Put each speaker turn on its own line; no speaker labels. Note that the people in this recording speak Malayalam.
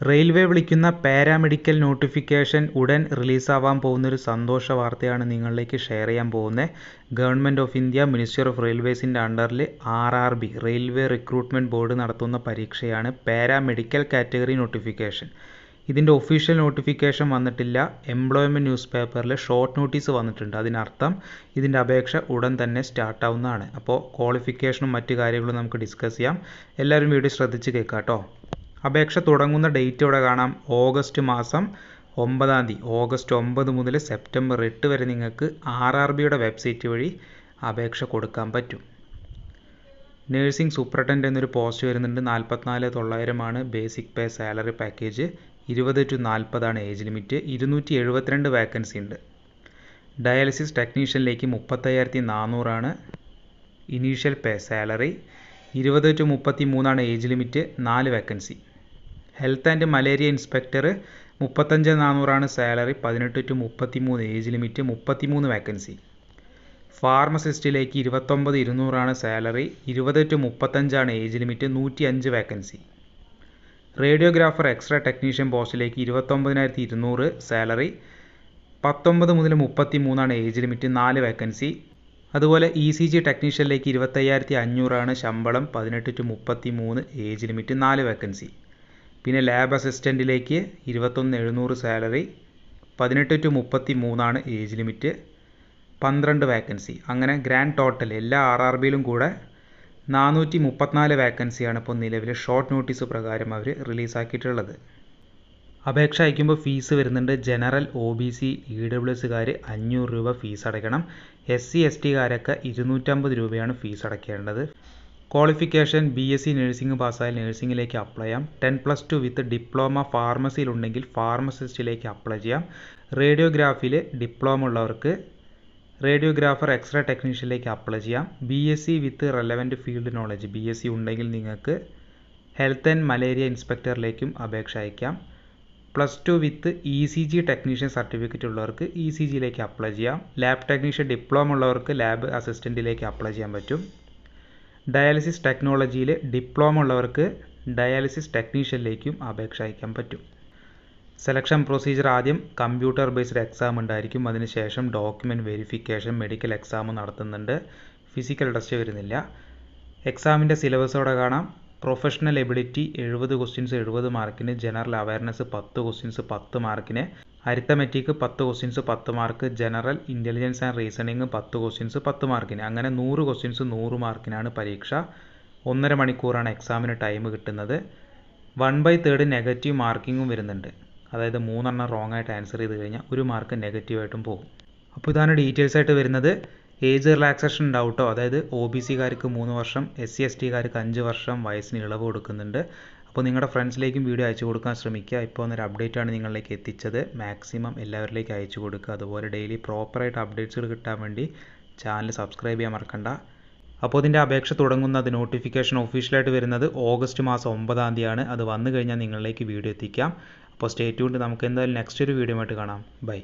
റെയിൽവേ വിളിക്കുന്ന പാരാമെഡിക്കൽ നോട്ടിഫിക്കേഷൻ ഉടൻ റിലീസാവാൻ പോകുന്നൊരു സന്തോഷ വാർത്തയാണ് നിങ്ങളിലേക്ക് ഷെയർ ചെയ്യാൻ പോകുന്നത് government of India minister of റെയിൽവേസിന്റെ അണ്ടറിൽ R R B railway recruitment board നടത്തുന്ന പരീക്ഷയാണ് പാരാമെഡിക്കൽ കാറ്റഗറി നോട്ടിഫിക്കേഷൻ. ഇതിന്റെ ഒഫീഷ്യൽ നോട്ടിഫിക്കേഷൻ വന്നിട്ടില്ല. എംപ്ലോയ്മെന്റ് ന്യൂസ് പേപ്പറിൽ ഷോർട്ട് നോട്ടീസ് വന്നിട്ടുണ്ട്. അതിനർത്ഥം ഇതിന്റെ അപേക്ഷ ഉടൻ തന്നെ സ്റ്റാർട്ട് ആവുന്നതാണ് അപ്പോൾ ക്വാളിഫിക്കേഷനും മറ്റു കാര്യങ്ങളും നമുക്ക് ഡിസ്കസ് ചെയ്യാം. എല്ലാവരും വീഡിയോ ശ്രദ്ധിച്ച് കേൾക്കാം കേട്ടോ അപേക്ഷ തുടങ്ങുന്ന ഡേറ്റ് ഇവിടെ കാണാം. ഓഗസ്റ്റ് മാസം ഒമ്പതാം തീയതി. ഓഗസ്റ്റ് ഒമ്പത് മുതൽ സെപ്റ്റംബർ എട്ട് വരെ നിങ്ങൾക്ക് ആർ ആർ ബിയുടെ വെബ്സൈറ്റ് വഴി അപേക്ഷ കൊടുക്കാൻ പറ്റും. നേഴ്സിംഗ് സൂപ്രണ്ടന്റ് എന്നൊരു പോസ്റ്റ് വരുന്നുണ്ട്. നാൽപ്പത്തിനാല് തൊള്ളായിരമാണ് ബേസിക് പേ സാലറി പാക്കേജ്. ഇരുപത് ടു നാൽപ്പതാണ് ഏജ് ലിമിറ്റ്. ഇരുന്നൂറ്റി എഴുപത്തിരണ്ട് വാക്കൻസി ഉണ്ട്. ഡയാലിസിസ് ടെക്നീഷ്യനിലേക്ക് മുപ്പത്തയ്യായിരത്തി നാനൂറാണ് ഇനീഷ്യൽ പേ സാലറി. ഇരുപത് ടു മുപ്പത്തി മൂന്നാണ് ഏജ് ലിമിറ്റ്. നാല് vacancy health and malaria inspector മുപ്പത്തഞ്ച് നാനൂറാണ് സാലറി പതിനെട്ട് ടു മുപ്പത്തി മൂന്ന് ഏജ് ലിമിറ്റ് മുപ്പത്തി മൂന്ന് വേക്കൻസി ഫാർമസിസ്റ്റിലേക്ക് ഇരുപത്തൊമ്പത് ഇരുന്നൂറാണ് സാലറി ഇരുപത് ടു മുപ്പത്തഞ്ചാണ് ഏജ് ലിമിറ്റ് നൂറ്റി അഞ്ച് വേക്കൻസി റേഡിയോഗ്രാഫർ എക്സ്ട്രാ ടെക്നീഷ്യൻ പോസ്റ്റിലേക്ക് ഇരുപത്തൊമ്പതിനായിരത്തി ഇരുന്നൂറ് സാലറി പത്തൊമ്പത് മുതൽ മുപ്പത്തി മൂന്നാണ് ഏജ് ലിമിറ്റ് നാല് വേക്കൻസി അതുപോലെ ഇ സി ജി ടെക്നീഷ്യനിലേക്ക് ഇരുപത്തയ്യായിരത്തി അഞ്ഞൂറാണ് ശമ്പളം പതിനെട്ട് ടു മുപ്പത്തി മൂന്ന് ഏജ് ലിമിറ്റ് നാല് വേക്കൻസി പിന്നെ ലാബ് അസിസ്റ്റന്റിലേക്ക് ഇരുപത്തൊന്ന് എഴുന്നൂറ് സാലറി പതിനെട്ട് ടു മുപ്പത്തി മൂന്നാണ് ഏജ് ലിമിറ്റ് പന്ത്രണ്ട് വേക്കൻസി അങ്ങനെ ഗ്രാൻഡ് ടോട്ടൽ എല്ലാ ആർ ആർ ബിയിലും കൂടെ നാനൂറ്റി മുപ്പത്തിനാല് വേക്കൻസിയാണ് ഇപ്പോൾ നിലവിൽ ഷോർട്ട് നോട്ടീസ് പ്രകാരം അവർ റിലീസാക്കിയിട്ടുള്ളത് അപേക്ഷ അയക്കുമ്പോൾ ഫീസ് വരുന്നുണ്ട്. General O B C E W എസ്സുകാർ അഞ്ഞൂറ് രൂപ ഫീസ് അടയ്ക്കണം. എസ് സി എസ് ടിക്കാരൊക്കെ ഇരുന്നൂറ്റമ്പത് രൂപയാണ് ഫീസ് അടയ്ക്കേണ്ടത്. Qualification B S C nursing പാസ്സായാൽ നഴ്സിംഗിലേക്ക് അപ്ലൈ ചെയ്യാം. Ten plus two with diploma ഫാർമസിയിലുണ്ടെങ്കിൽ ഫാർമസിസ്റ്റിലേക്ക് അപ്ലൈ ചെയ്യാം. റേഡിയോഗ്രാഫിയിൽ ഡിപ്ലോമ ഉള്ളവർക്ക് റേഡിയോഗ്രാഫർ എക്സ്റേ ടെക്നീഷ്യനിലേക്ക് അപ്ലൈ ചെയ്യാം. B S C with relevant field knowledge B S C ഉണ്ടെങ്കിൽ നിങ്ങൾക്ക് ഹെൽത്ത് ആൻഡ് മലേറിയ ഇൻസ്പെക്ടറിലേക്കും അപേക്ഷ അയക്കാം. Plus two with E C G technician certificate ഉള്ളവർക്ക് ഇ സി ജിയിലേക്ക് അപ്ലൈ ചെയ്യാം. ലാബ് ടെക്നീഷ്യൻ ഡിപ്ലോമ ഉള്ളവർക്ക് ലാബ് അസിസ്റ്റന്റിലേക്ക് അപ്ലൈ ചെയ്യാൻ പറ്റും. ഡയാലിസിസ് ടെക്നോളജിയിൽ ഡിപ്ലോമ ഉള്ളവർക്ക് ഡയാലിസിസ് ടെക്നീഷ്യനിലേക്കും അപേക്ഷ അയക്കാൻ പറ്റും. സെലക്ഷൻ പ്രൊസീജിയർ ആദ്യം കമ്പ്യൂട്ടർ ബേസ്ഡ് എക്സാം ഉണ്ടായിരിക്കും. അതിനുശേഷം ഡോക്യുമെന്റ് വെരിഫിക്കേഷൻ മെഡിക്കൽ എക്സാം നടത്തുന്നുണ്ട്. ഫിസിക്കൽ ടെസ്റ്റ് വരുന്നില്ല. എക്സാമിന്റെ സിലബസോടെ കാണാം. പ്രൊഫഷണൽ എബിലിറ്റി എഴുപത് ക്വസ്റ്റ്യൻസ് എഴുപത് മാർക്കിന് ജനറൽ അവയർനെസ് പത്ത് ക്വസ്റ്റ്യൻസ് പത്ത് മാർക്കിന് അരിത്തമെറ്റിക് പത്ത് ക്വസ്റ്റ്യൻസ് പത്ത് mark general intelligence and reasoning പത്ത് ക്വസ്റ്റ്യൻസ് പത്ത് മാർക്കിന് അങ്ങനെ നൂറ് ക്വസ്റ്റ്യൻസ് നൂറ് മാർക്കിനാണ് പരീക്ഷ. ഒന്നര മണിക്കൂറാണ് എക്സാമിന് ടൈം കിട്ടുന്നത്. വൺ ബൈ തേർഡ് നെഗറ്റീവ് മാർക്കിങ്ങും വരുന്നുണ്ട്. അതായത് മൂന്നെണ്ണം റോങ് ആയിട്ട് ആൻസർ ചെയ്ത് കഴിഞ്ഞാൽ ഒരു മാർക്ക് നെഗറ്റീവായിട്ടും പോകും. അപ്പോൾ ഇതാണ് ഡീറ്റെയിൽസ് ആയിട്ട് വരുന്നത്. ഏജ് റിലാക്സേഷൻ ഉണ്ടാവും അതായത് ഒ ബി സിക്കാർക്ക് മൂന്ന് വർഷം എസ് സി എസ് ടിക്കാർക്ക് അഞ്ച് വർഷം വയസ്സിന് ഇളവ് കൊടുക്കുന്നുണ്ട്. അപ്പോൾ നിങ്ങളുടെ ഫ്രണ്ട്സിലേക്കും വീഡിയോ അയച്ചു കൊടുക്കാൻ ശ്രമിക്കുക. ഇപ്പോൾ ഒന്നൊരു അപ്ഡേറ്റ് ആണ് നിങ്ങളിലേക്ക് എത്തിച്ചത്. മാക്സിമം എല്ലാവരിലേക്കും അയച്ചു കൊടുക്കുക. അതുപോലെ ഡെയിലി പ്രോപ്പറായിട്ട് അപ്ഡേറ്റ്സുകൾ കിട്ടാൻ വേണ്ടി ചാനൽ സബ്സ്ക്രൈബ് ചെയ്യാൻ മറക്കണ്ട. അപ്പോൾ ഇതിന്റെ അപേക്ഷ തുടങ്ങുന്നത് നോട്ടിഫിക്കേഷൻ ഒഫീഷ്യലായിട്ട് വരുന്നത് ഓഗസ്റ്റ് മാസം ഒമ്പതാം തീയതിയാണ്. അത് വന്നു കഴിഞ്ഞാൽ നിങ്ങളിലേക്ക് വീഡിയോ എത്തിക്കാം. അപ്പോൾ സ്റ്റേ ട്യൂൺഡ്. നമുക്ക് എന്തായാലും നെക്സ്റ്റ് ഒരു വീഡിയോ ആയിട്ട് കാണാം. ബൈ.